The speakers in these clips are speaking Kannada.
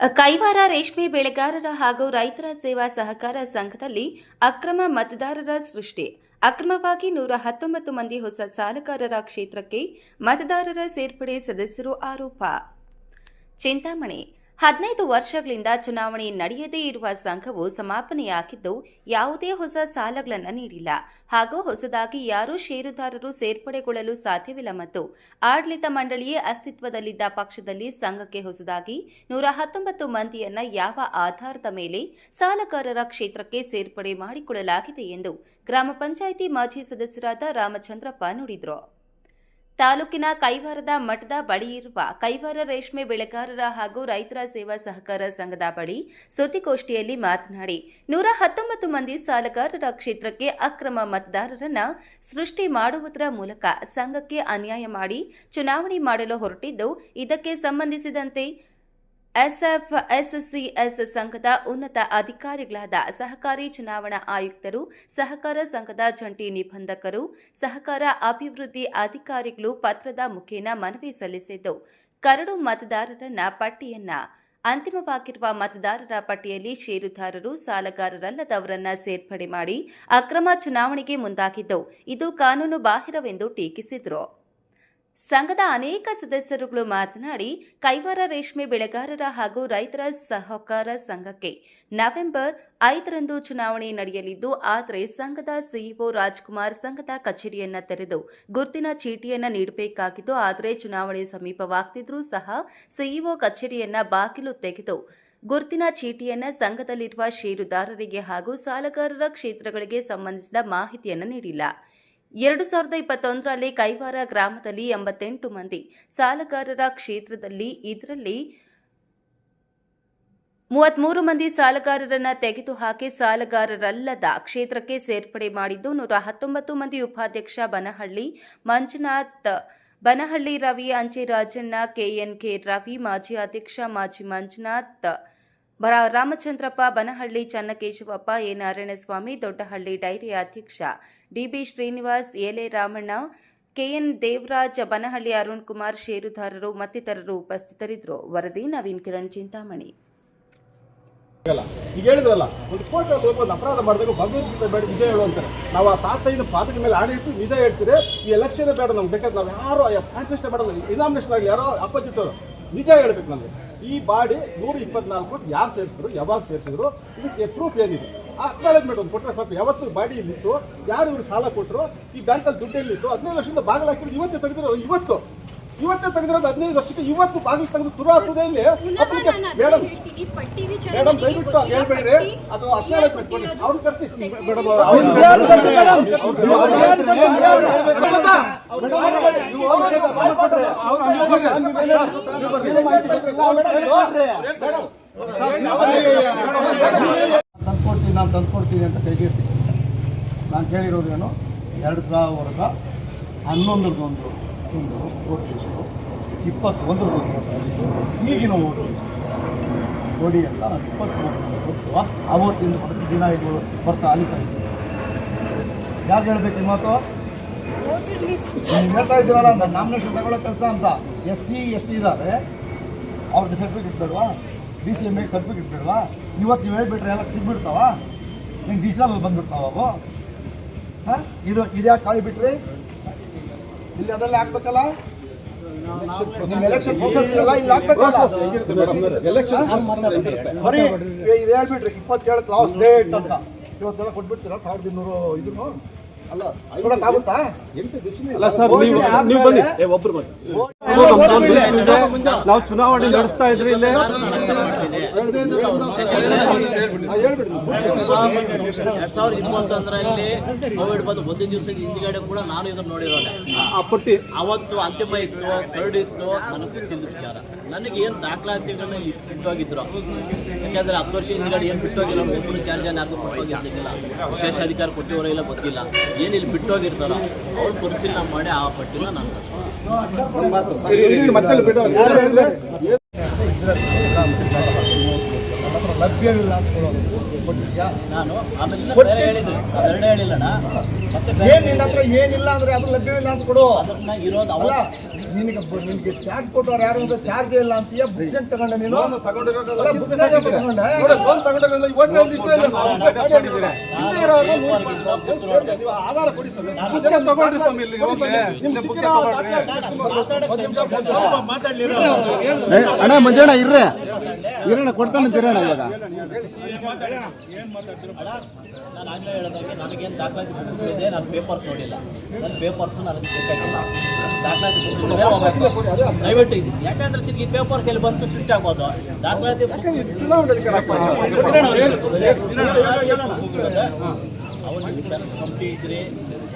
ಕೈವಾರ ರೇಷ್ಮೆ ಬೆಳೆಗಾರರ ಹಾಗೂ ರೈತರ ಸೇವಾ ಸಹಕಾರ ಸಂಘದಲ್ಲಿ ಅಕ್ರಮ ಮತದಾರರ ಸೃಷ್ಟಿ. ಅಕ್ರಮವಾಗಿ ನೂರ ಹತ್ತೊಂಬತ್ತು ಮಂದಿ ಹೊಸ ಸಾಲಗಾರರ ಕ್ಷೇತ್ರಕ್ಕೆ ಮತದಾರರ ಸೇರ್ಪಡೆ ಸದಸ್ಯರು ಆರೋಪ. ಚಿಂತಾಮಣಿ ಹದಿನೈದು ವರ್ಷಗಳಿಂದ ಚುನಾವಣೆ ನಡೆಯದೇ ಇರುವ ಸಂಘವು ಸಮಾಪನೆಯಾಗಿದ್ದು, ಯಾವುದೇ ಹೊಸ ಸಾಲಗಳನ್ನು ನೀಡಿಲ್ಲ. ಹಾಗೂ ಹೊಸದಾಗಿ ಯಾರೂ ಷೇರುದಾರರು ಸೇರ್ಪಡೆಗೊಳ್ಳಲು ಸಾಧ್ಯವಿಲ್ಲ ಮತ್ತು ಆಡಳಿತ ಮಂಡಳಿಯೇ ಅಸ್ತಿತ್ವದಲ್ಲಿದ್ದ ಪಕ್ಷದಲ್ಲಿ ಸಂಘಕ್ಕೆ ಹೊಸದಾಗಿ ನೂರ ಹತ್ತೊಂಬತ್ತು ಮಂದಿಯನ್ನ ಯಾವ ಆಧಾರದ ಮೇಲೆ ಸಾಲಗಾರರ ಕ್ಷೇತ್ರಕ್ಕೆ ಸೇರ್ಪಡೆ ಮಾಡಿಕೊಳ್ಳಲಾಗಿದೆ ಎಂದು ಗ್ರಾಮ ಪಂಚಾಯಿತಿ ಮಾಜಿ ಸದಸ್ಯರಾದ ರಾಮಚಂದ್ರಪ್ಪ ನುಡಿದರು. ತಾಲೂಕಿನ ಕೈವಾರದ ಮಠದ ಬಳಿ ಇರುವ ಕೈವಾರ ರೇಷ್ಮೆ ಬೆಳೆಗಾರರ ಹಾಗೂ ರೈತರ ಸೇವಾ ಸಹಕಾರ ಸಂಘದ ಬಳಿ ಸುದ್ದಿಗೋಷ್ಠಿಯಲ್ಲಿ ಮಾತನಾಡಿ, ನೂರ ಹತ್ತೊಂಬತ್ತು ಮಂದಿ ಸಾಲಗಾರರ ಕ್ಷೇತ್ರಕ್ಕೆ ಅಕ್ರಮ ಮತದಾರರನ್ನ ಸೃಷ್ಟಿ ಮಾಡುವುದರ ಮೂಲಕ ಸಂಘಕ್ಕೆ ಅನ್ಯಾಯ ಮಾಡಿ ಚುನಾವಣೆ ಮಾಡಲು ಹೊರಟಿದ್ದು, ಇದಕ್ಕೆ ಸಂಬಂಧಿಸಿದಂತೆ ಎಸ್ಎಫ್ ಎಸ್ಸಿಎಸ್ ಸಂಘದ ಉನ್ನತ ಅಧಿಕಾರಿಗಳಾದ ಸಹಕಾರಿ ಚುನಾವಣಾ ಆಯುಕ್ತರು, ಸಹಕಾರ ಸಂಘದ ಜಂಟಿ ನಿಬಂಧಕರು, ಸಹಕಾರ ಅಭಿವೃದ್ಧಿ ಅಧಿಕಾರಿಗಳು ಪತ್ರದ ಮುಖೇನ ಮನವಿ ಸಲ್ಲಿಸಿದ್ದು, ಕರಡು ಮತದಾರರನ್ನ ಪಟ್ಟಿಯನ್ನ, ಅಂತಿಮವಾಗಿರುವ ಮತದಾರರ ಪಟ್ಟಿಯಲ್ಲಿ ಷೇರುದಾರರು, ಸಾಲಗಾರರಲ್ಲದವರನ್ನ ಸೇರ್ಪಡೆ ಮಾಡಿ ಅಕ್ರಮ ಚುನಾವಣೆಗೆ ಮುಂದಾಗಿದ್ದು, ಇದು ಕಾನೂನು ಬಾಹಿರವೆಂದು ಟೀಕಿಸಿದರು. ಸಂಘದ ಅನೇಕ ಸದಸ್ಯರುಗಳು ಮಾತನಾಡಿ, ಕೈವಾರ ರೇಷ್ಮೆ ಬೆಳೆಗಾರರ ಹಾಗೂ ರೈತರ ಸಹಕಾರ ಸಂಘಕ್ಕೆ ನವೆಂಬರ್ ಐದರಂದು ಚುನಾವಣೆ ನಡೆಯಲಿದ್ದು, ಆದರೆ ಸಂಘದ ಸಿಇಒ ರಾಜ್ಕುಮಾರ್ ಸಂಘದ ಕಚೇರಿಯನ್ನ ತೆರೆದು ಗುರ್ತಿನ ಚೀಟಿಯನ್ನ ನೀಡಬೇಕಾಗಿದ್ದು ಆದರೆ ಚುನಾವಣೆ ಸಮೀಪವಾಗ್ತಿದ್ರೂ ಸಹ ಸಿಇಒ ಕಚೇರಿಯನ್ನ ಬಾಗಿಲು ತೆಗೆದು ಗುರ್ತಿನ ಚೀಟಿಯನ್ನ ಸಂಘದಲ್ಲಿರುವ ಷೇರುದಾರರಿಗೆ ಹಾಗೂ ಸಾಲಗಾರರ ಕ್ಷೇತ್ರಗಳಿಗೆ ಸಂಬಂಧಿಸಿದ ಮಾಹಿತಿಯನ್ನು ನೀಡಿಲ್ಲ. ಎರಡು ಸಾವಿರದ ಇಪ್ಪತ್ತೊಂದರಲ್ಲಿ ಕೈವಾರ ಗ್ರಾಮದಲ್ಲಿ ಎಂಬತ್ತೆಂಟು ಮಂದಿ ಸಾಲಗಾರರ ಕ್ಷೇತ್ರದಲ್ಲಿ ಇದರಲ್ಲಿ ಮೂವತ್ಮೂರು ಮಂದಿ ಸಾಲಗಾರರನ್ನ ತೆಗೆದುಹಾಕಿ ಸಾಲಗಾರರಲ್ಲದ ಕ್ಷೇತ್ರಕ್ಕೆ ಸೇರ್ಪಡೆ ಮಾಡಿದ್ದು ನೂರ ಹತ್ತೊಂಬತ್ತು ಮಂದಿ ಉಪಾಧ್ಯಕ್ಷ ಬನಹಳ್ಳಿ, ಮಂಜುನಾಥ್, ಬನಹಳ್ಳಿ ರವಿ ಅಂಚೆ ರಾಜಣ್ಣ ಕೆಎನ್ಕೆ ರವಿ, ಮಾಜಿ ಅಧ್ಯಕ್ಷ ಮಾಜಿ ಮಂಜುನಾಥ್ ರಾಮಚಂದ್ರಪ್ಪ, ಬನಹಳ್ಳಿ ಚನ್ನಕೇಶವಪ್ಪ, ಎ ನಾರಾಯಣಸ್ವಾಮಿ, ದೊಡ್ಡಹಳ್ಳಿ ಡೈರಿ ಅಧ್ಯಕ್ಷ ಡಿಬಿ ಶ್ರೀನಿವಾಸ್ ಎಲೆ ರಾಮಣ್ಣ, ಕೆಎನ್ ದೇವರಾಜ್, ಬನಹಳ್ಳಿ ಅರುಣ್ ಕುಮಾರ್ ಷೇರುದಾರರು ಮತ್ತಿತರರು ಉಪಸ್ಥಿತರಿದ್ದರು. ವರದಿ ನವೀನ್ ಕಿರಣ್ ಚಿಂತಾಮಣಿ. ಈಗ ಹೇಳಿದ್ರಲ್ಲ, ಒಂದು ಕೋರ್ಟ್ ಅಪರಾಧ ಮಾಡಿದಾಗ ಭಗವದ್ಗೀತೆ ಬೇಡ, ನಿಜ ಹೇಳು ಅಂತಾರೆ. ನಾವು ಆ ತಾತಯ್ಯನ ಪಾದದ ಮೇಲೆ ಆಡಿ ಇಟ್ಟು ನಿಜ ಹೇಳ್ತೀರಿ, ಈ ಎಲೆಕ್ಷನ್ ಬೇಡ ನಮ್ಗೆ, ಬೇಕಾದ್ರೆ ನಾವು ಯಾರು ಕಾಂಟೆಸ್ಟ್ ಮಾಡಲ್ಲ ಇನಾಮಿನೇಷನ್ ಆಗಲಿ, ಯಾರೋ ಅಪೋಸಿಟ್ ಅವರು ನಿಜ ಹೇಳ್ಬೇಕು ನಮಗೆ. ಈ ಬಾಡಿ ನೂರ ಇಪ್ಪತ್ನಾಲ್ಕು, ಯಾರು ಸೇರಿಸಿದ್ರು, ಯಾವಾಗ ಸೇರಿಸಿದ್ರು, ಇದಕ್ಕೆ ಪ್ರೂಫ್ ಏನಿದೆ? ಅಕ್ನಾಲೇಜ್ಮೆಂಟ್ ಒಂದು ಕೊಟ್ಟರೆ ಸಾಕು ಯಾವತ್ತು ಬಾಡಿ ಇಲ್ಲಿತ್ತು ಯಾರು ಇವರು ಸಾಲ ಕೊಟ್ಟರು ಈ ಬ್ಯಾಂಕಲ್ಲಿ ದುಡ್ಡು ಎಲ್ಲಿತ್ತು ಹದಿನೈದು ವರ್ಷದಿಂದ ಬಾಗಿಲು ಹಾಕಿರೋದು ಇವತ್ತೇ ತೆಗೆದಿರೋದು ಇವತ್ತು ಇವತ್ತೇ ತೆಗೆದಿರೋದು ಹದಿನೈದು ವರ್ಷಕ್ಕೆ ಇವತ್ತು ಬಾಗಿಲು ತೆಗೆದು ತುರು ಹಾಕುವುದೇ ಇಲ್ಲಿ ಮೇಡಮ್ ಮೇಡಮ್ ದಯವಿಟ್ಟು ಹೇಳ್ಬೇಡ್ರಿ ಅದು ಅಕ್ನಾಲೇಜ್ಮೆಂಟ್ ಕೊಡಿ ಅವ್ರು ಕರ್ಸಿ ಮೇಡಮ್ ನಾನು ತಂದುಕೊಡ್ತೀನಿ ಅಂತ ಕೈಗೆ ಕೈಗೇಸಿ ನಾನು ಕೇಳಿರೋದು ಏನು? ಎರಡು ಸಾವಿರದ ಹನ್ನೊಂದರದೊಂದು ಒಂದು ಕೋಟಿ ಲಿಸ್ಟು ಇಪ್ಪತ್ತೊಂದರದೊಂದು ಈಗಿನ ಓಟು ಲಿಸ್ಟು ನೋಡಿ ಅಂತ ನಾನು ಇಪ್ಪತ್ತ್ಮೂರರಲ್ಲಿ ಗೊತ್ತು ಪ್ರತಿ ದಿನ ಇದು ಬರ್ತಾ ಅಲಿತಾ ಇದ್ದೀನಿ ಯಾರು ಹೇಳ್ಬೇಕು ಮಾತು? ಹೇಳ್ತಾ ಇದ್ದೀರಲ್ಲ ನಾನು ನಾಮಿನೇಷನ್ ತಗೊಳ್ಳೋ ಕೆಲಸ ಅಂತ. ಎಸ್ ಸಿ ಎಸ್ ಟಿ ಇದ್ದಾರೆ ಅವ್ರಿಗೆ ಸರ್ಟಿಫಿಕೇಟ್ ಬೇಡವಾ? ಬಿ ಸಿ ಎಂ ಎಗೆ ಸರ್ಟಿಫಿಕೇಟ್ ಬೇಡವಾ? ಇವತ್ತು ನೀವು ಹೇಳ್ಬಿಟ್ರೆ ಎಲ್ಲ ಸಿಗ್ಬಿಡ್ತಾವ. ನಿಮ್ಗೆ ಡಿಜಿಟಲ್ ಬಂದ್ಬಿಡ್ತಾವ ಅವು. ಹಾಂ? ಇದು ಇದ್ಯಾಕೆ ಖಾಲಿ ಬಿಟ್ರಿ? ಇಲ್ಲಿ ಅದರಲ್ಲಿ ಹಾಕ್ಬೇಕಲ್ಲ? ಎಲೆಕ್ಷನ್ ಪ್ರೋಸೆಸ್ ಇಲ್ಲ ಇಲ್ಲಿ ಹಾಕ್ಬೇಕಲ್ಲ ಬರೀ ಇದು ಹೇಳ್ಬಿಟ್ರಿ ಇಪ್ಪತ್ತೇಳು ಲಾಸ್ಟ್ ಡೇಟ್ ಅಂತ. ಇವತ್ತೆಲ್ಲ ಕೊಟ್ಬಿಡ್ತೀರಾ? ಸಾವಿರದ ಇನ್ನೂರು ಇದನ್ನು? ನೀವು ನೀವು ಬನ್ನಿ. ನಾವು ಚುನಾವಣೆ ನಡೆಸ್ತಾ ಇದ್ರಿ ಇಲ್ಲಿ ಎರಡ್ ಸಾವಿರದ ಇಪ್ಪತ್ತೊಂದರಲ್ಲಿ ಕೋವಿಡ್ ಬಂದು. ಒಂದು ದಿವಸ ಹಿಂದ್ಗಡೆ ಕೂಡ ನಾನು ಇದನ್ನ ನೋಡಿರೋಲ್ಲ ಆ ಪಟ್ಟಿ. ಅವತ್ತು ಅಂತಿಮ ಇತ್ತು ಕರಡು ಇತ್ತು ನನಗೆ ಗೊತ್ತಿದ್ದ ವಿಚಾರ. ನನಗೆ ಏನು ದಾಖಲಾತಿಗಳನ್ನ ಬಿಟ್ಟೋಗಿದ್ರು? ಯಾಕಂದ್ರೆ ಹತ್ತು ವರ್ಷ ಹಿಂದ್ಗಡೆ ಏನು ಬಿಟ್ಟೋಗಿಲ್ಲ ಒಬ್ಬರು ಚಾರ್ಜ್ ಯಾವುದು ಕೊಟ್ಟೋಗಿರ್ತಿಲ್ಲ ವಿಶೇಷ ಅಧಿಕಾರ ಕೊಟ್ಟಿವರೋ ಇಲ್ಲ ಗೊತ್ತಿಲ್ಲ. ಏನು ಇಲ್ಲಿ ಬಿಟ್ಟೋಗಿರ್ತಾರೋ ಅವ್ರು ಪರಿಶೀಲನೆ ಮಾಡಿ ಆ ಪಟ್ಟಿನ ನಾನು ಲಭ್ಯವಿಲ್ಲ ನಾನು ಆಮೇಲೆ ಹೇಳಿದ್ರೆ. ಅದೆರಡೇ ಹೇಳಿಲ್ಲಣ್ಣ. ಮತ್ತೆ ಬೇರೆ ಏನ್ ಏನಿಲ್ಲ ಅಂದ್ರೆ ಅದು ಲಭ್ಯವಿಲ್ಲ ಅಂತ ಕೊಡು. ಅದನ್ನ ಇರೋದು ಅವಲ್ಲ ನಿನಗೆ ನಿನಗೆ ಚಾರ್ಜ್ ಕೊಟ್ಟವ್ರು ಯಾರು ಅಂತ ಚಾರ್ಜ್ ಇಲ್ಲ ಅಂತೀಯ ಬುಕ್ಸ್ ತಗೊಂಡೆ ನೀನು? ಯಾಕೆ ತಗೊಂಡೆ? ಆಧಾರ ಕೊಡಿ ಸ್ವಾಮಿ. ಸ್ವಾಮಿ ಇಲ್ಲಿ ತಗೊಳ್ರಿ. ಅಣ್ಣ ಮಂಜಣ್ಣ ಇರ್ರೆ. ಇರೋಣ ಕೊಡ್ತಾನೆ ತಿರೋಣ ಇವಾಗ. ನಾನು ಆಗ್ಲೇ ಹೇಳಿದಾಗೆ ನನಗೇನು ದಾಖಲಾತಿ ಇದೆ ನಾನು ಪೇಪರ್ಸ್ ನೋಡಿಲ್ಲ. ನನ್ನ ಪೇಪರ್ಸ್ ನನಗೆ ಬೇಕಾಗಿಲ್ಲ. ದಾಖಲಾತಿ ಬುಕ್ಸ್ ದಯವಿಟ್ಟು ಇದು ಯಾಕಂದ್ರೆ ತಿರ್ಗಿ ಪೇಪರ್ಸ್ ಎಲ್ಲಿ ಬಂತು ಸೃಷ್ಟಿ ಆಗ್ಬೋದು. ದಾಖಲಾತಿ ಕಂಪ್ನಿ ಇದ್ರಿ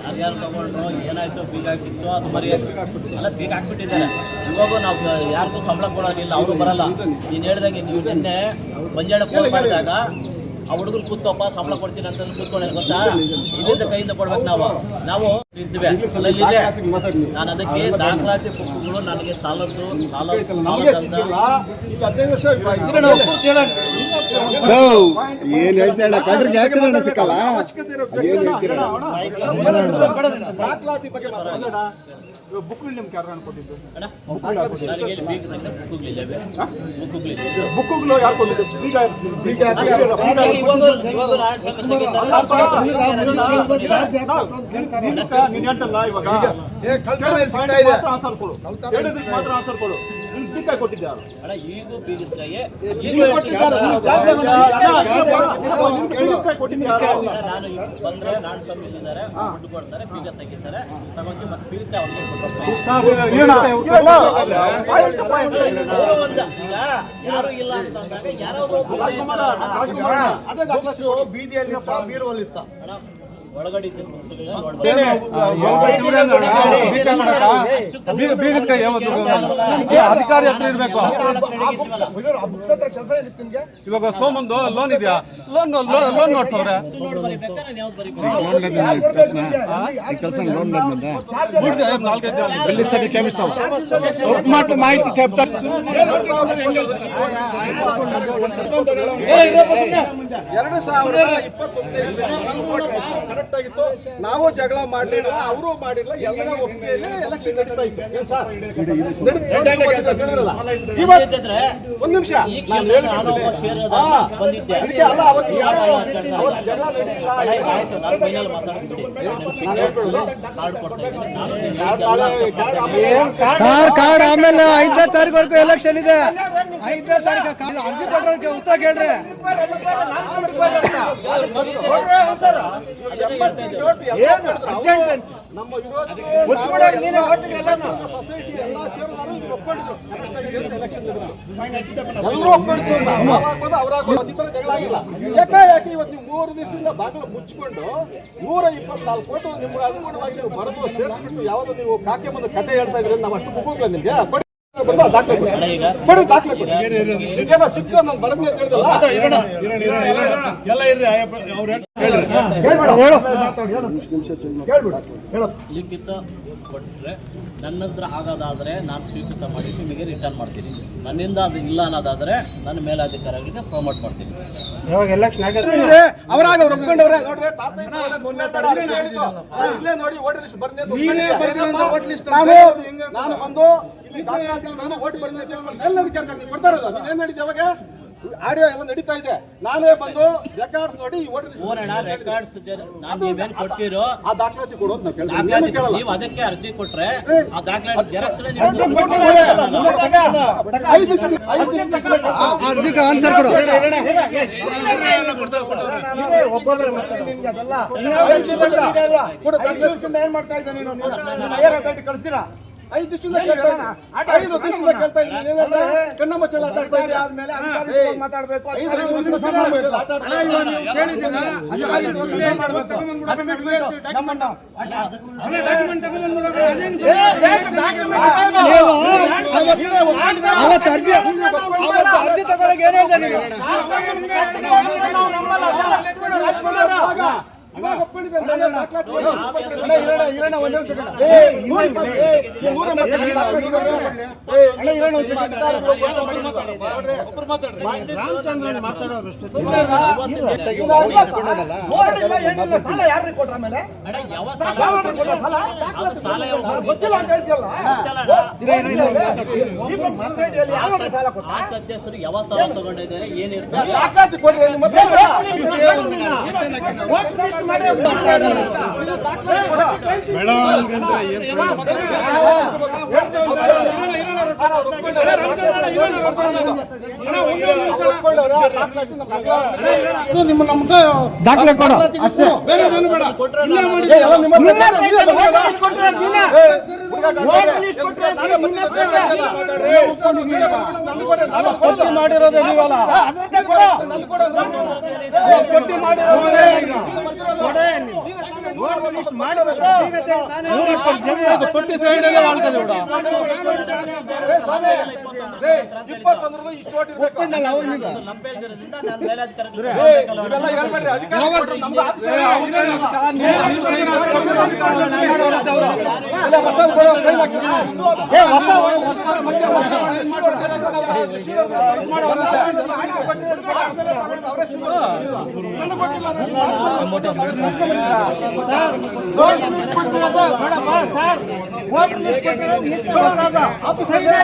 ಯಾರ್ಯಾರು ತಗೊಂಡ್ರು ಏನಾಯ್ತು ಬೀಗ ಹಾಕಿತ್ತು ಅದು ಮರಿ ಅಲ್ಲ ಬೀಗ ಹಾಕ್ಬಿಟ್ಟಿದ್ದಾರೆ ಇವಾಗ ನಾವು ಯಾರಿಗೂ ಸಂಬಳ ಕೊಡೋದಿಲ್ಲ ಅವರು ಬರಲ್ಲ. ನೀನು ಹೇಳ್ದಂಗೆ ನೀವು ನಿನ್ನೆ ಮಂಜಾಣ ಫೋನ್ ಮಾಡಿದಾಗ ಆ ಹುಡುಗರು ಕೂತ್ಕೊಪ್ಪ ಸಂಬಳ ಕೊಡ್ತೀನಿ ಅಂತ ಕೂತ್ಕೊಂಡ್ರೆ ಗೊತ್ತಾ? ಇಲ್ಲಿಂದ ಕೈಯಿಂದ ಕೊಡ್ಬೇಕು ನಾವು. ನಾವು ನಿಂತಿವೆ. ನಾನು ಅದಕ್ಕೆ ದಾಖಲಾತಿ ಪುಸ್ತಕಗಳು ನನಗೆ ಸಾಲದ್ದು. ಏನ್ ಸಿಕ್ಕಲ್ಲ? ಹೇಳ್ತೀರ? ದಾಖಲಾತಿ ಬಗ್ಗೆ ಮಾತಾಡೋಣ. ಇವಾಗ ಬುಕ್ಗಳು ನಿಮ್ಗೆ ಯಾರು ಕೊಟ್ಟಿದ್ದು? ಅಣ್ಣ ನನಗೆ ಇಲ್ಲಿ ಬೀಗದಿಂದ ಬುಕ್ಕುಗಳಿದ್ದಾವೆ ಬುಕ್ಕುಗಳಿದ್ದಾವೆ ಬುಕ್ಗಳು ಯಾರು ಕೊಟ್ಟಿದ್ದು? ಬೀಗ ಬೀಗ ನೀನ್ ಹೇಳ್ತಲ್ಲ ಇವಾಗ. ಮಾತ್ರ ಆನ್ಸರ್ ಕೊಡು. ಹೇಳಿದ್ದಕ್ಕೆ ಮಾತ್ರ ಆನ್ಸರ್ ಕೊಡು. ನಿನ್ ಬೀಗ ಕೊಟ್ಟಿದ್ದು ಯಾರು ಅಣ್ಣ ಈಗೂ ಕೊಟ್ಟಿದ್ದಾರೆ? ನಾನು ಬಂದ್ರೆ ನಾನ್ ಸ್ವಾಮಿ ಇಲ್ಲಿದ್ದಾರೆ ದುಡ್ಡು ಕೊಡ್ತಾರೆ ತೆಗಿತಾರೆ ತಗೊಂಡು ಮತ್ತೆ. ಈಗ ಯಾರು ಇಲ್ಲ ಅಂತ ಅಂದಾಗ ಯಾರಾದ್ರೂ ಬೀದಿಯಲ್ಲಿಪ್ಪ ಬೀರುವಲ್ಲಿತ್ತ ಅಧಿಕಾರಿ ಹತ್ರ ಇರ್ಬೇಕು ಇವಾಗ ಸೋಮಂದು ಲೋನ್ ಇದೆಯಾ ಲೋನ್ ಲೋನ್ ನೋಡ್ಸವ್ರೆ ಮಾಹಿತಿ ಎರಡು ಸಾವಿರದ ಇಪ್ಪತ್ತೊಂದನೇ ಕರೆಕ್ಟ್ ಆಗಿತ್ತು ನಾವು ಜಗಳ ಮಾಡಲಿಲ್ಲ ಅವರು ಮಾಡಿಲ್ಲ ಎಲ್ಲ ಒಪ್ಪಿಗೆಯಲ್ಲಿ ಎಲೆಕ್ಷನ್ ನಡೀತಾ ಇತ್ತು ಏನ್ ಸರ್ ಒಂದ್ ನಿಮಿಷ ಅದಕ್ಕೆ ಅಲ್ಲ ಅವತ್ತು ಯಾರು ಅವತ್ತು ಜಗಳ ಸರ್ ಕಾರ್ಡ್ ಆಮೇಲೆ ಐದನೇ ತಾರೀಕು ಎಲೆಕ್ಷನ್ ಇದೆ ಐದನೇ ತಾರೀಕು ಕಾರ್ಡ್ ಅರ್ಜಿ ಉತ್ತರ ಕೇಳ್ರಿ ನಮ್ಮ ವಿರೋಧಿಗಳು ಸೊಸೈಟಿ ಎಲ್ಲ ಷೇರುದಾರರು ಇದನ್ನ ಒಪ್ಕೊಂಡಿದ್ರು. ಎಲೆಕ್ಷನ್ ಎಲ್ಲರೂ ಒಪ್ಕೊಂಡಿದ್ರು. ಯಾಕೆ ಇವತ್ತು ನೀವು ಮೂರು ದಿವಸದಿಂದ ಬಾಗಿಲು ಮುಚ್ಚಿಕೊಂಡು ನೂರ ಇಪ್ಪತ್ನಾಲ್ಕು ಕೋಟಿ ನಿಮ್ಗೆ ಅನುಗುಣವಾಗಿ ನೀವು ಬರೆದು ಸೇರಿಸ್ಬಿಟ್ಟು ಯಾವುದೋ ನೀವು ಕಾಕೆ ಬಂದು ಕತೆ ಹೇಳ್ತಾ ಇದ್ರೆ ನಾವು ಅಷ್ಟು ಬುಕ್ಗಳ ನಿಮ್ಗೆ. ಕೊಡಿ. ದಾಖಲೆ ಕೊಡಿ. ಸಿಕ್ಕ ನಾನು ಕೊಡಿ ದಾಖಲೆ ಹೇಳಿದಲ್ಲ ಲಿಖಿತ ಕೊಟ್ಟರೆ ನನ್ನ ಹತ್ರ ಆಗೋದಾದರೆ ನಾನು ಸ್ವೀಕೃತ ಮಾಡಿ ನಿಮಗೆ ರಿಟರ್ನ್ ಮಾಡ್ತೀನಿ. ನನ್ನಿಂದ ಅದು ಇಲ್ಲ ಅನ್ನೋದಾದ್ರೆ ನನ್ನ ಮೇಲಾಧಿಕಾರಿಗಳಿಗೆ ಪ್ರಮೋಟ್ ಮಾಡ್ತೀನಿ. ಅವರಾಗ ಅವ್ರು ಒಪ್ಕೊಂಡವ್ರೆ. ನೋಡ್ರಿ ತಾತ ಮೊನ್ನೆ ಇಲ್ಲೇ ನೋಡಿ ಲಿಸ್ಟ್ ನಾನು ನಾನು ಬಂದು ಇಲ್ಲಿ ದಾಖಲಾತಿ ತಂದು ವೋಟ್ ಬರ್ತೀನಿ ಅಂತ ಹೇಳ್ಬಿಟ್ಟು ಮೇಲಧಿಕಾರಿ ಕರ್ಕೊಂಡು ಕೊಡ್ತಾ ಇರೋದು. ನೀವೇನ್ ಹೇಳಿದ್ದೆ ಅವಾಗ ಆಡಿಯೋ ಎಲ್ಲ ನಡೀತಾ ಇದೆ ನಾನೇ ಬಂದು ರೆಕಾರ್ಡ್ಸ್ ನೋಡಿ ಓನಣ್ಣ ರೆಕಾರ್ಡ್ಸ್ ನಾನು ನೀವೇನ್ ಕೊಡ್ತೀರೋ ಆ ದಾಖಲಾತಿ ಕೊಡು ಅಂತ ನಾವು ಅದಕ್ಕೆ ಅರ್ಜಿ ಕೊಟ್ರೆ ಆ ದಾಖಲಾತಿ ಜೆರಾಕ್ಸ್ ಅರ್ಜಿಗೆ ಆನ್ಸರ್ ಕೊಡು ಏನ್ ಮಾಡ್ತಾ ಇದ್ದ ನೀನು ಕಳಿಸ್ತೀರಾ ಐದು ದಿವಸದಿಂದ ಕೇಳ್ತಾ ಇದ್ದೀನಿ. ಐದು ದಿವಸದಿಂದ ಕೇಳ್ತಾ ಇದ್ದೀನಿ ಕಣ್ಣ ಮುಚ್ಚಲ್ಲ ಆಟ ಆಡ್ತಾ ಇದೀಯ. ಏಯ್, ಮಾತಾಡ್ಬೇಕು. ಅವತ್ತು ಅರ್ಜಿ ಅವತ್ತು ಅರ್ಜಿ ತಗೊಳಕ್ ಏನ್ ಹೇಳ್ದೆ ನೀವು ರಾಮಚಂದ್ರನ್ ಮಾತಾಡೋರು ಸಾಲ ಯಾರು ಕೊಟ್ರ ಮೇಲೆ ಗೊತ್ತಿಲ್ಲ ಅಂತ ಹೇಳ್ತೀಯಲ್ಲ. ಸದಸ್ಯರು ಯಾವ ಸಾಲ ತಗೊಂಡಿದ್ದಾರೆ? ಏನಿರ್ತದೆ ಮತ್ತೆ ನಿಮ್ಮ ದಾಖಲೆ ಕೊಡು ಅಷ್ಟೇ ಬೇರೆ ಬೇಡ ಎಲ್ಲ ಕೊಟ್ಟು ಮಾಡಿರೋದೇ ನೀವಲ್ಲ ಕೊಟ್ಟು ಮಾಡಿರೋದೇ ಕೊಟ್ಟಿ ಪಟ್ಟಿ ಸೈಡಲ್ಲೇ ಆಳ್ತದೆ ಇಷ್ಟು ಓಟ್ ಇರ್ಬೇಕು ನಾನು ಇವೆಲ್ಲ ಹೇಳ್ಬೇಡ್ರಿ, ಅಧಿಕಾರ ನಮ್ದು ಓಟ್? ಹೇಳಿ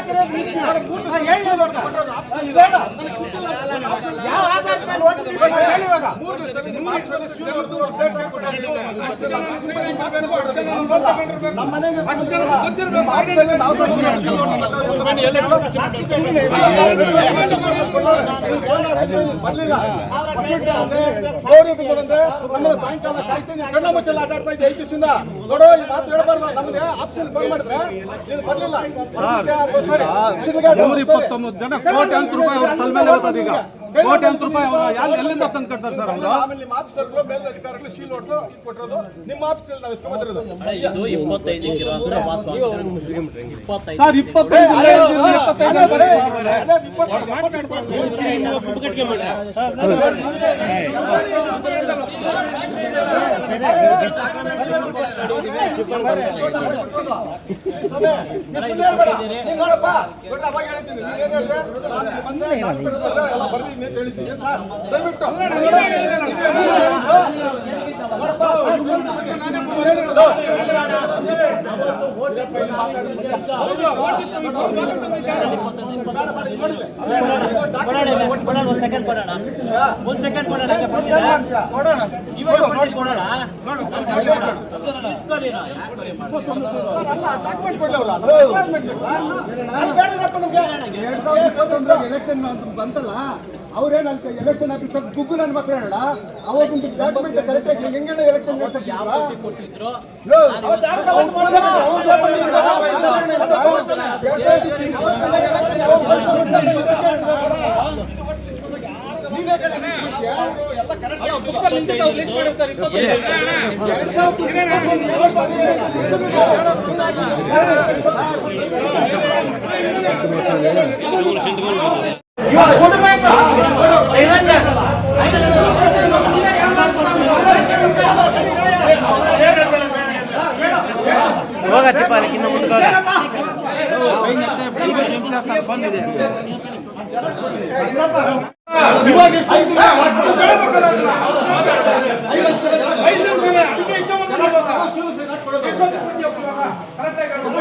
ಸಾಯಂಕಾಲ ಕಾಯ್ತೀನಿ, ಆಟ ಆಡ್ತಾ ಇದ್ದೆ ಐದು ದಿವಸದಿಂದ. ನೋಡು, ಈ ಮಾತು ಹೇಳ್ಬಾರ್ದು. ನಮ್ಗೆ ಆಪ್ಷನ್ ಬಂದ್ ಮಾಡಿದ್ರೆ ಬರ್ಲಿಲ್ಲ. ಅಷ್ಟಕ್ಕೆ ಅದು ಸರಿ. ಶಿಡ್ಲಘಾಟ ನೂರ ಇಪ್ಪತ್ತೊಂಬತ್ತು ಜನ ಕೋಟ್ಯಾಂತರ ರೂಪಾಯಿ ಅವ್ರ ತಲೆ ಮೇಲೆ ಹೋಗ್ತದೆ ಈಗ ಕೋಟ್ಯಾಂತರ ರೂಪಾಯಿ ಅವ್ರು ಎಲ್ಲಿ- ಎಲ್ಲಿಂದ ತಂದು ಕಟ್ತಾರೆ ಸರ್ ಅವರು ಆಮೇಲೆ ನಿಮ್ಮ ಆಫೀಸರ್ಗಳು ಮೇಲಧಿಕಾರಿಗಳು ಶೀಲ್ ಹೊಡೆದು ಕೊಟ್ಟಿರೋದು ನಿಮ್ಮ ಆಫೀಸಲ್ಲಿ ನಾವು ಎತ್ಕೊಂಡ್ಬಂದಿರೋದು ಅಣ್ಣ, ಇದು ಇಪ್ಪತ್ತೈದು ಇರುವಂತ ವಾಸವಾಂಶ ಇಪ್ಪತ್ತೈದು ಸರ್ ಇಪ್ಪತ್ತೈದು ಒಂದ್ ಸೆಕೆಂಡ್ ಕೊಡೋಣ. ಎಲೆಕ್ಷನ್ ಬಂತಲ್ಲ ಅವ್ರೇನ್ ನನ್ನ ಎಲೆಕ್ಷನ್ ಆಫೀಸರ್ ಗುಗ್ಗು ನನ್ನ ಮಕ್ಕಳು ಹೇಳ ಅವಾಗಿಂದ ಡಾಕ್ಯುಮೆಂಟ್ ಕರೆಕ್ಟ್ ಹೆಂಗೆಲ್ಲ ಎಲೆಕ್ಷನ್ ಯಾವ ರೀತಿ ಕೊಟ್ಟಿದ್ರು ಇವಾಗ ಎಷ್ಟು ಐದು ನಿಮಿಷ? ಐದು ನಿಮಿಷ. ಐದು ನಿಮಿಷನೇ. ಅದಕ್ಕೆ ಇದ್ದ ಒಂದು ಜನ ಬರ್ತಾರೆ. ಶಿವ ಸೇನೆ ಕೊಡೋದು. ಎಷ್ಟೊತ್ತಿಗೆ ಕೊಡ್ತೀಯ ಇವಾಗ? ಕರೆಕ್ಟಾಗಿ ಹೇಳು. ಒಂದು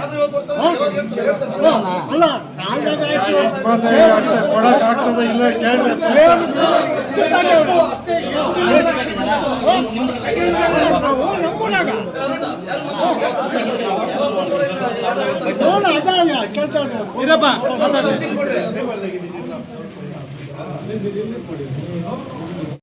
ಒಪ್ಕೊಂಡಿದ್ಯಾ? ಕೊಡಕ್ ಆಗ್ತದ ಇಲ್ಲ ಕೇಳಿ ಇರಪ್ಪ